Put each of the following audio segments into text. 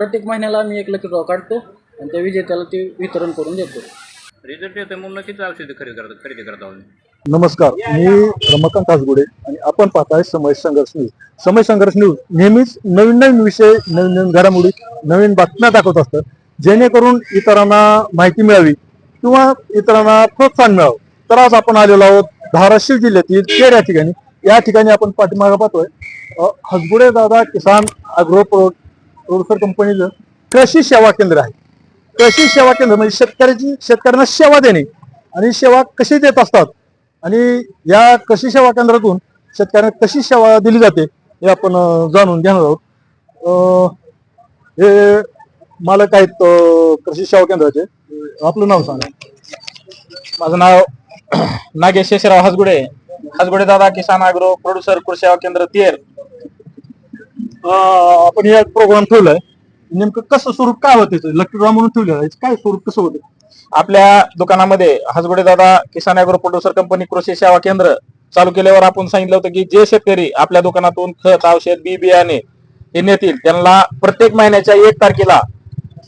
प्रत्येक महिन्याला आम्ही एक लकी ड्रॉ काढतो आणि त्या विजेत्याला ते वितरण करून देतो. रिझल्ट येतो म्हणून औषधी खरेदी करतात खरेदी करत आहोत. नमस्कार. मी रमाकांत आसगुडे आणि आपण पाहताय समय संघर्ष न्यूज. समय संघर्ष न्यूज नेहमीच नवीन नवीन विषय नवीन नवीन घडामोडी नवीन बातम्या दाखवत असतात. जेणेकरून इतरांना माहिती मिळावी किंवा इतरांना प्रोत्साहन मिळावं. तर आज आपण आलेलो आहोत धाराशिव जिल्ह्यातील केर या ठिकाणी. या ठिकाणी आपण पाठीमागे पाहतोय हसगुडे दादा किसान अॅग्रो रोडसर कंपनीचं कृषी सेवा केंद्र आहे. कृषी सेवा केंद्र म्हणजे शेतकऱ्याची शेतकऱ्यांना सेवा देणे आणि सेवा कशी देत असतात आणि या कृषी सेवा केंद्रातून शेतकऱ्यांना कशी सेवा दिली जाते हे आपण जाणून घेणार आहोत. हे मालक आहेत कृषी सेवा केंद्राचे. आपलं नाव सांगा. माझं नाव नागेश शेषराव हसगुडे. हसगुडे दादा किसान आग्रो प्रोड्युसर कृषी सेवा केंद्र तेर. आपण हे प्रोग्राम ठेवलाय. नेमकं कसं स्वरूप काय होतं त्याचं लकी ड्रॉ म्हणून ठेवलेलं आहे. काय स्वरूप कसं होतं? आपल्या दुकानामध्ये हसगुडे दादा किसान अॅग्रो प्रोड्युसर कंपनी कृषी सेवा केंद्र चालू केल्यावर आपण सांगितलं होतं की जे शेतकरी आपल्या दुकानातून खत औषध बी बियाणे हे नेतील त्यांना प्रत्येक महिन्याच्या एक तारखेला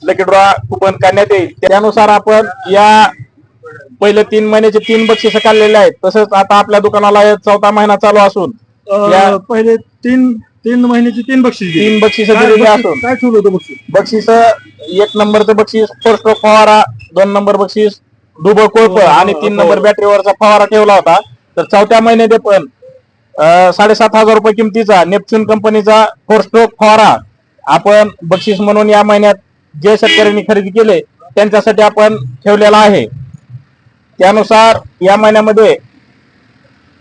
लकी ड्रॉ कुपन काढण्यात येईल. त्यानुसार आपण या पहिले तीन महिन्याचे तीन बक्षिस काढलेले आहेत. तसंच आता आपल्या दुकानाला चौथा महिना चालू असून या- पहिले तीन तीन महिन्याची तीन बक्षीस दिली. तीन बक्षिस काय दिलेली बक्षीस- असून. काय ठेवलं होतं बक्षीस? बक्षीस एक नंबरचं बक्षीस फर्स्ट फवारा दोन नंबर बक्षीस डुबो कोळप आणि तीन नंबर बॅटरीवरचा फवारा ठेवला होता. तर चौथ्या महिन्यात पण अं, साडेसात हजार रुपये किमतीचा नेपच्यून कंपनीचा फोर स्ट्रोक फवारा आपण बक्षीस म्हणून या महिन्यात जे शेतकऱ्यांनी खरेदी केले त्यांच्यासाठी आपण ठेवलेला आहे. त्यानुसार या महिन्यामध्ये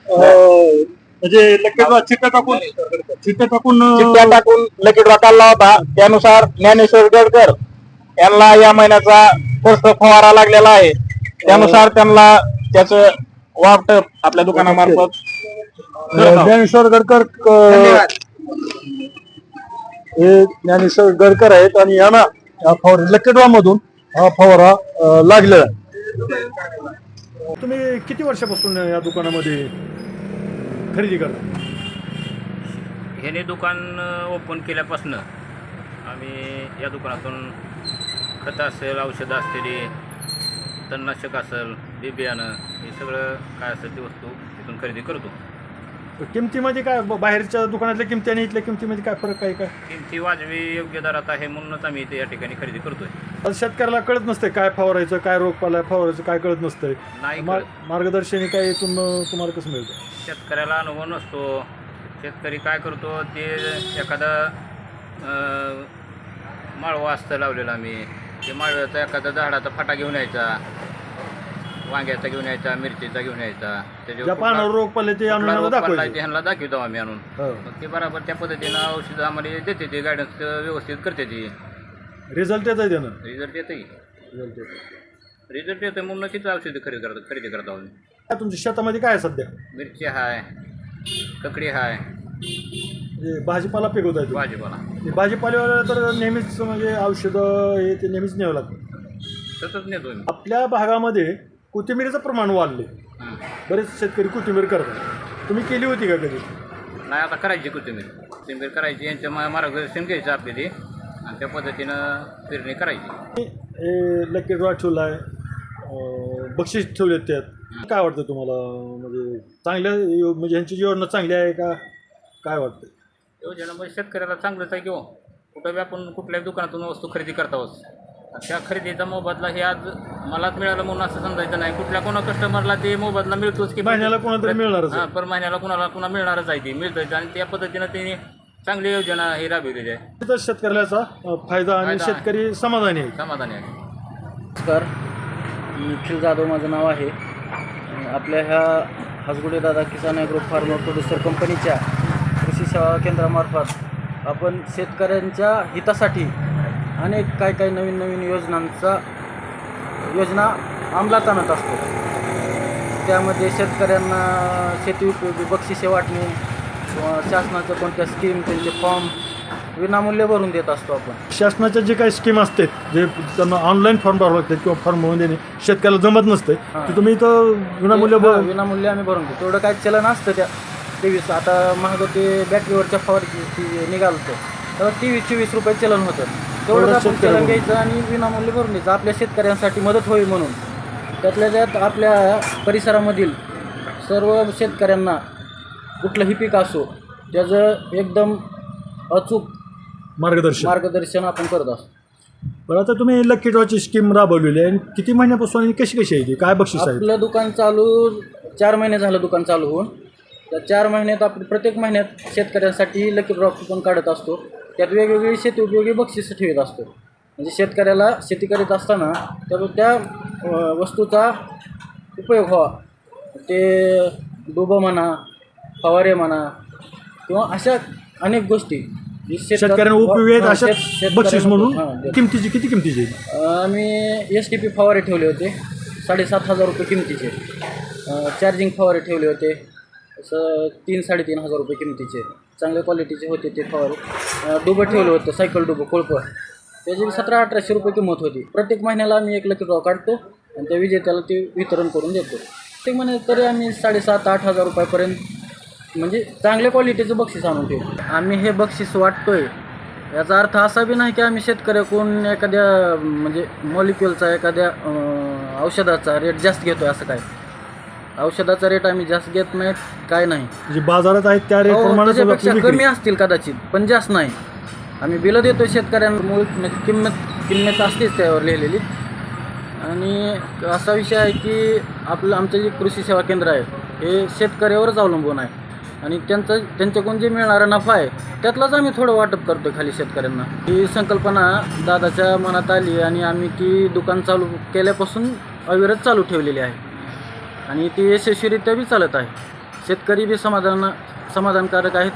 अं, म्हणजे चिठ्ठ्या टाकून चिठ्ठ्या टाकून चिठ्ठ्या टाकून लकी होता त्यानुसार ज्ञानेश्वर गडकर यांना या महिन्याचा फर्स्ट फवारा लागलेला आहे. त्यानुसार त्यांना त्याचं वाटप आपल्या दुकानामार्फत. ज्ञानेश्वर गडकर हे ज्ञानेश्वर गडकर आहेत आणि यांना या फवारा लकी ड्रॉ मधून हा फवारा लागलेला आहे. तुम्ही किती वर्षापासून या दुकानामध्ये खरेदी करता ह्याने दुकान ओपन केल्यापासनं आम्ही या दुकानातून खतं असेल औषधं असलेली तणनाशक असेल बी बियाणं हे सगळं काय असेल ती वस्तू तिथून खरेदी करतो. किमतीमध्ये काय ब- बाहेरच्या दुकानातल्या किमती आणि इथल्या किमतीमध्ये काय फरक आहे काय किमती वाजवी योग्य दरात आहे म्हणूनच आम्ही इथे या ठिकाणी खरेदी करतोय. आज शेतकऱ्याला कळत नसते काय फवारायचं काय रोगपाला फवारायचं काय कळत नसतंय. नाही कळत. मार्गदर्शनी काय तुम्हाला कसं मिळतं? शेतकऱ्याला अनुभव नसतो. शेतकरी काय करतो ते एखादं अं, माळवं असतं लावलेलं आम्ही. ते माळव्याचा एखादा झाडाचा फाटा घेऊन यायचा. वांग्याचा घेऊन यायचा मिरचीचा घेऊन यायचा. ज्या त्याच्यावर पानावर रोग पडले ते आणून रोग दाखवायचे. ह्यांना दाखवतो आम्ही आणून. हो. मग ते बरोबर त्या पद्धतीनं औषधं आम्हाला देते ते गायडन्स व्यवस्थित करते ती. रिझल्ट येत आहे त्यानं. रिझल्ट येते रिझल्ट येत रिझल्ट येते म्हणून तीच औषधी खरेदी करतात खरेदी करता काय तुमच्या शेतामध्ये काय आहे सध्या? मिरची हाय ककडी हाय. भाजीपाला पिकवत आहे तुम्ही. भाजीपाला. ते भाजीपाल्यावर तर नेहमीच म्हणजे औषधं हे ते नेहमीच न्यावं लागतं. सतत नेतो मी आपल्या भागामध्ये कोथिंबीरीचं प्रमाण वाढले हं. बरेच शेतकरी कोथिंबीर करतात. तुम्ही केली होती का कधी? नाही आता करायची कोथिंबीर. कोथिंबीर करायची यांचं मा- मार्गदर्शन घ्यायचं आपले ते आणि त्या पद्धतीनं पेरणी करायची. हे लकी ड्रॉ ठेवला आहे. बक्षीस ठेवले त्यात. काय वाटतं तुम्हाला? म्हणजे चांगल्या यो- म्हणजे ह्यांची योजना चांगली आहे का? काय वाटतं योजनामध्ये शेतकऱ्याला चांगलंच आहे किंवा कुठं बी आपण कुठल्याही दुकानातून वस्तू खरेदी करत आहोत त्या खरेदीचा मोबदला हे आज मलाच मिळालं म्हणून असं समजायचं नाही. कुठल्या कोणा कस्टमरला ते मोबदला मिळतोच की महिन्याला कोणाला तरी मिळणारच आहे. हां पर महिन्याला कोणाला कोणा मिळणारच आहे ती. मिळतं आणि त्या पद्धतीनं त्यांनी चांगली योजना ही राबविलेली आहे तर शेतकऱ्याचा अं, फायदा आणि फायदा आहे. शेतकरी समाधानी आहे. समाधानी आहे. नमस्कार. निखिल जाधव माझं नाव आहे. अं, आपल्या ह्या हसगुडे दादा किसान ॲग्रो फार्मर प्रोड्युसर कंपनीच्या कृषी सेवा केंद्रामार्फत आपण शेतकऱ्यांच्या हितासाठी अनेक काय काय नवीन नवीन योजनांचा योजना अंमलात आणत असतो. त्यामध्ये शेतकऱ्यांना शेती उपयोगी बक्षिसे वाटणे किंवा शासनाच्या कोणत्या स्कीम त्यांचे फॉर्म विनामूल्य भरून देत असतो आपण. शासनाच्या जे काही स्कीम असते जे त्यांना ऑनलाईन फॉर्म भरावं लागतात किंवा फॉर्म भरून देणे शेतकऱ्याला जमत नसते हां. ते तुम्ही इथं विनामूल्य हा, विनामूल्य आम्ही भरून देतो. तेवढं काय चलन असतं त्या तेवीस आता महाग ते बॅटरीवरच्या फवारची निघालतं. तर तेवीस चोवीस रुपये चलन होतं. तेवढं आपण चलन. घ्यायचं आणि विनामूल्य भरून द्यायचं. आपल्या शेतकऱ्यांसाठी मदत होईल म्हणून. त्यातल्या त्यात आपल्या परिसरामधील सर्व शेतकऱ्यांना कुठलंही पीक असो त्याचं एकदम अचूक मार्गदर्शन. मार्गदर्शन आपण करत असतो. बरं आता तुम्ही लकी ड्रॉची स्कीम राबवलेली आहे. आणि किती महिन्यापासून आणि कशी कशी आहे ती? काय बक्षीस आहे? आपलं दुकान चालू चार महिने झालं दुकान चालू होऊन. त्या चार महिन्यात आपण प्रत्येक महिन्यात शेतकऱ्यांसाठी लकी ड्रॉप पण काढत असतो. त्यात वेगवेगळी शेती उपयोगी बक्षिसं ठेवत असतो. म्हणजे शेतकऱ्याला शेती करीत असताना त्या त्या अं, वस्तूचा उपयोग व्हावा. ते डुबं म्हणा फवारे म्हणा किंवा अशा अनेक गोष्टी शेतक- शेतकऱ्यांना उपयोगी हां, अशा शेत- शेतकऱ्यांना- बक्षीस म्हणून? हां, देतो. किमतीची किती किमतीची? आम्ही एस टी पी फवारे ठेवले होते. साडेसात हजार रुपये किमतीचे. अं, चार्जिंग फवारे ठेवले होते. असं तीन साडेतीन हजार रुपये किमतीचे. चांगल्या क्वालिटीचे होते ते फवारे अं, डुबं ठेवलं होतं सायकल डुबं कोळपं. त्याची सतरा अठराशे रुपये किंमत होती. प्रत्येक महिन्याला आम्ही एक लकी ड्रॉ काढतो आणि त्या विजेत्याला ते वितरण करून देतो. प्रत्येक महिन्यात तरी आम्ही साडेसात आठ हजार रुपयापर्यंत म्हणजे चांगल्या क्वालिटीचं बक्षीस आणून ठेवतो आम्ही हे बक्षीस वाटतोय. याचा अर्थ असा बी नाही की आम्ही शेतकऱ्याकडून एखाद्या म्हणजे मॉलिक्युलचा एखाद्या औषधाचा रेट जास्त घेतोय असं काय? औषधाचा रेट आम्ही जास्त घेत नाहीत काय नाही. म्हणजे बाजारात आहेत त्या रेट हो, त्याच्यापेक्षा विक्री. कमी असतील कदाचित पण जास्त नाही. आम्ही बिलं देतो शेतकऱ्यांना मूळ म्हणजे किंमत किंमत असतेच त्यावर लिहिलेली. आणि असा विषय आहे की आपलं आमचं जे कृषी सेवा केंद्र आहे हे शेतकऱ्यावरच अवलंबून आहे. आणि त्यांचं त्यांच्याकडून जे मिळणारा नफा आहे त्यातलाच आम्ही थोडं वाटप करतो खाली शेतकऱ्यांना. ही संकल्पना दादाच्या मनात आली आणि आम्ही ती दुकान चालू केल्यापासून अविरत चालू ठेवलेली आहे. आणि ती यशस्वीरित्या बी चालत आहे. शेतकरी बी समाधान समाधानकारक आहेत.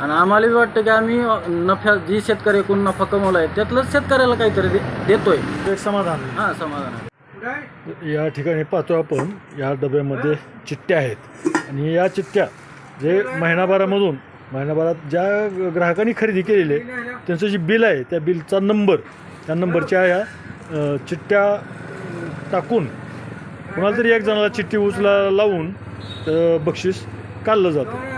आणि आम्हाला बी वाटतं की आम्ही नफ्या जी शेतकऱ्याकडून नफा कमवला आहे त्यातलंच शेतकऱ्याला काहीतरी दे देतोय. एक समाधान. हां समाधान आहे. या ठिकाणी पाहतो आपण या डब्यामध्ये चिठ्ठ्या आहेत. आणि या चिठ्ठ्या जे महिनाभरामधून महिनाभरात ज्या ग्राहकांनी खरेदी केलेली आहे त्यांचं जे बिल आहे त्या बिलचा नंबर त्या नंबरच्या या चिठ्ठ्या टाकून कोणाला तरी एक जणाला चिठ्ठी उचला लावून बक्षीस काढलं जातं.